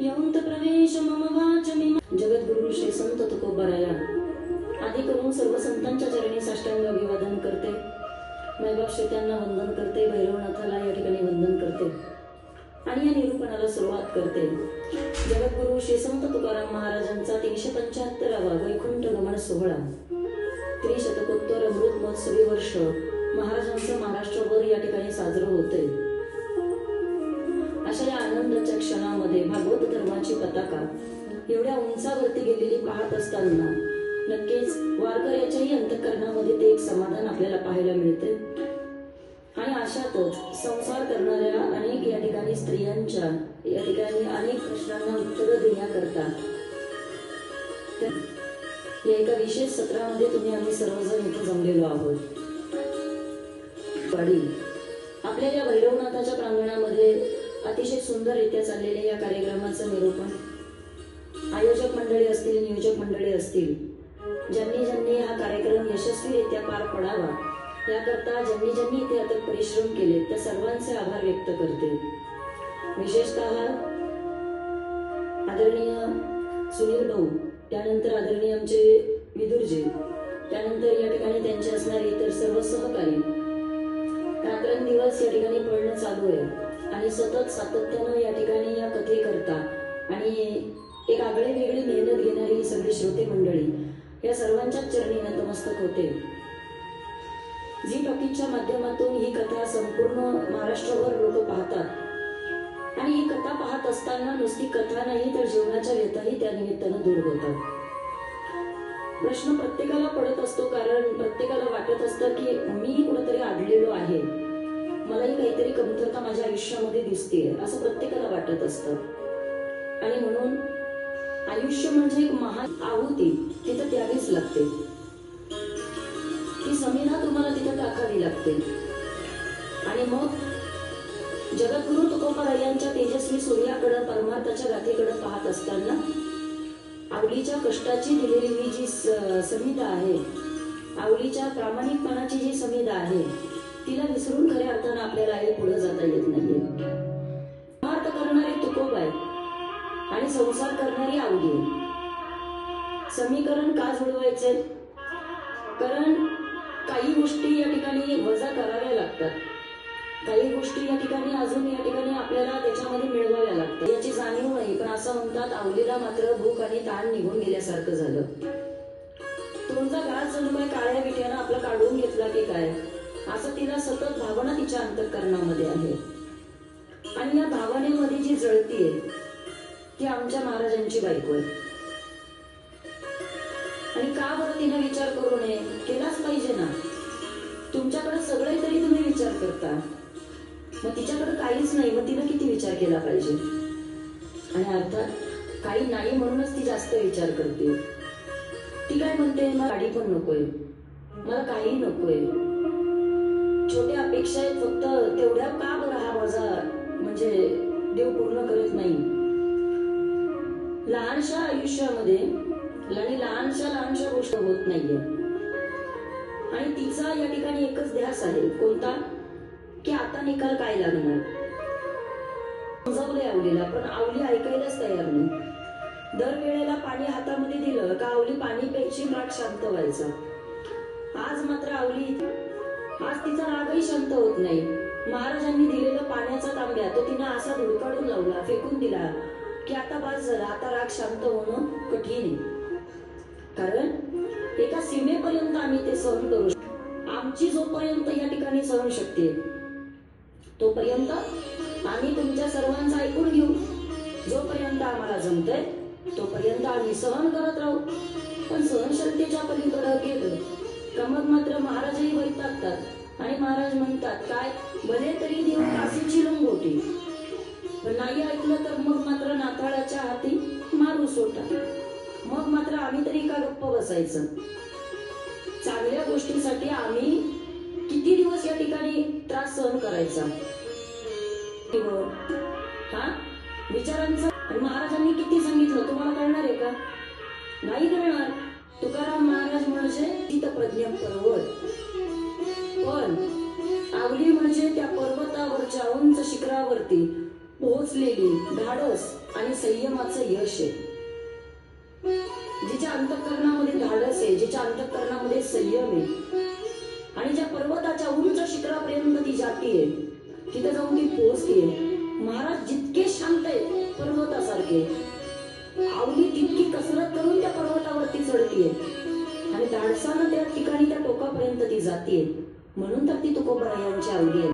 ग्रंथ प्रवेश मम वाचमी जगद्गुरु श्री संत तुकोबाराया आधी करून सर्व संतांच्या चरणी साष्टांग अभिवादन करते. मैबाप श्रोत्यांना वंदन करते भैरवनाथाला या ठिकाणी वंदन करते. आणि या निरूपणाला सुरुवात करते. जगद्गुरु श्री संत तुकाराम महाराजांचा तीनशे पंच्याहत्तरावा वैकुंठ गमन सोहळा. त्रिशतकोत्तर अमृत महोत्सवी वर्ष महाराजांचं महाराष्ट्रभर या ठिकाणी साजरं होतंय. अशा या आनंदाच्या क्षणामध्ये भागवत धर्माची पताका एवढ्या उंचावरती गेलेली पाहत असताना नक्कीच वारकऱ्याच्याही अंतकरणामध्ये ते एक समाधान आपल्याला पाहायला मिळते. आणि अशातच संसार करणाऱ्या अनेक या ठिकाणी स्त्रियांच्या या ठिकाणी अनेक प्रश्नांना उत्तरं देण्याकरता या एका विशेष सत्रामध्ये तुम्ही आम्ही सर्वजण इथे जमलेलो आहोत. आपल्या या भैरवनाथाच्या प्रांगणामध्ये अतिशय सुंदररित्या चाललेल्या या कार्यक्रमाचं निरूपण. आयोजक मंडळी असतील नियोजक मंडळी असतील ज्यांनी ज्यांनी हा कार्यक्रम यशस्वीरित्या पार पडावा याकरता ज्यांनी ज्यांनी इथे आता परिश्रम केले त्या सर्वांचे आभार व्यक्त करते. विशेषतः आदरणीय सुनील भाऊ त्यानंतर आदरणीय आमचे विदुरजी त्यानंतर या ठिकाणी त्यांचे असणारे इतर सर्व सहकारी. रात्रंदिवस या ठिकाणी पळणं चालू आहे. आणि सतत सातत्यानं या ठिकाणी या कथे करता. आणि एक आगळी वेगळी मेहनत घेणारी ही सगळी श्रोते मंडळी या सर्वांच्याच चरणी नतमस्तक होते. झी टॉकीजच्या माध्यमातून ही कथा संपूर्ण महाराष्ट्रभर लोक पाहतात. आणि ही कथा पाहत असताना नुसती कथा नाही तर जीवनाच्या व्यथाही त्या निमित्तानं दूर होतात. प्रश्न प्रत्येकाला पडत असतो कारण प्रत्येकाला वाटत असतं की मीही कुठेतरी आढळलेलो आहे. काहीतरी कमतरता माझ्या आयुष्यामध्ये दिसते असं प्रत्येकाला वाटत असतं. आणि म्हणून आयुष्य म्हणजे एक महान आहुती तिथं द्यावीच लागते. ती समीना तुम्हाला तिथं टाकावी लागते. आणि मग जगद्गुरु तुकोबारायांच्या तेजस्वी सूर्याकडं परमार्थाच्या गाथेकडं पाहत असताना आवलीच्या कष्टाची दिलेली ही जी समिता संहिता आहे आवलीच्या प्रामाणिकपणाची जी संहिता आहे तिला विसरून खऱ्या अर्थानं आपल्याला आई पुढे जाता येत नाहीये. करणारी तुकोब आहे आणि संसार करणारी आवली समीकरण का जुळवायचे? कारण काही गोष्टी या ठिकाणी वजा कराव्या लागतात. काही गोष्टी या ठिकाणी अजून या ठिकाणी आपल्याला त्याच्यामध्ये मिळवाव्या लागतात. याची जाणीव नाही पण असं म्हणतात आवलीला मात्र भूक आणि ताण निघून गेल्यासारखं झालं. तुमचा घास जणू काय काळ्या विट्यानं आपलं काढून घेतला की काय? असं तिला सतत भावना तिच्या अंतकरणामध्ये आहे. आणि या भावनेमध्ये जी जळतीये ती आमच्या महाराजांची बायको आहे. आणि का बरं तिने विचार करू नये? केलाच पाहिजे ना. तुमच्याकडे सगळे तरी तुम्ही विचार करता. मग तिच्याकडे काहीच नाही मग तिनं किती विचार केला पाहिजे? आणि अर्थात काही नाही म्हणूनच ती जास्त विचार करते. ती काय म्हणते मला गाडी पण नकोय. मला काही नकोय. छोट्या अपेक्षा आहेत फक्त तेवढ्या का बरं हा माझा म्हणजे देव पूर्ण करत नाही? लहानशा आयुष्यामध्ये आणि लहानशा लहानशा गोष्ट होत नाहीये. आणि तिचा या ठिकाणी एकच ध्यास आहे कोणता? की आता निकाल काय लागणार? समजावलंय आवलीला पण आवली ऐकायलाच तयार नाही. दर वेळेला पाणी हातामध्ये दिलं का आवली पाणी प्यायची राग शांत व्हायचा? आज मात्र आवली आज तिचा रागही शांत होत नाही. महाराजांनी दिलेला पाण्याचा तांब्या तो तिनं असा धुडकाडून लावला फेकून दिला की आता बस झाला. आता राग शांत होणं कठीण आहे. कारण एका सीमेपर्यंत आम्ही ते सहन करू शकतो. आमची जोपर्यंत या ठिकाणी सहन शकते तोपर्यंत आम्ही तुमच्या सर्वांचं ऐकून घेऊ. जोपर्यंत आम्हाला जमतंय तोपर्यंत आम्ही सहन करत राहू. पण सहनशक्तीच्या पलीकडे गेलं का मग मात्र महाराज लागतात आणि महाराज म्हणतात काय? भले तरी देऊ काशीची लंगोटी पण नाही ऐकलं तर मग मात्र नाताळाच्या हाती मारू सोटा. मग मात्र आम्ही तरी का गप्प बसायचं. चांगल्या गोष्टीसाठी आम्ही किती दिवस या ठिकाणी त्रास सहन करायचा? हा? विचारांचं? आणि महाराजांनी किती सांगितलं? तुम्हाला कळणार आहे का? नाही कळणार. तुकाराम महाराज म्हणजे तिथं प्रज्ञा पर्वत पण आवली म्हणजे त्या पर्वतावरच्या उंच शिखरावरती पोहोचलेली धाडस आणि संयमाचं यश आहे. जिच्या अंतकरणामध्ये धाडस आहे जिच्या अंतकरणामध्ये संयम आहे. आणि ज्या पर्वताच्या उंच शिखरापर्यंत ती जातीये तिथे जाऊन ती पोहोचतीये महाराज जितके शांत आहे पर्वतासारखे आवली तितकी कसरत करून त्या पर्वतावरती चढतीये आणि धाडसानं त्या ठिकाणी त्या टोकापर्यंत ती जातीये म्हणून तर ती तुकोबरायांची आवली आहे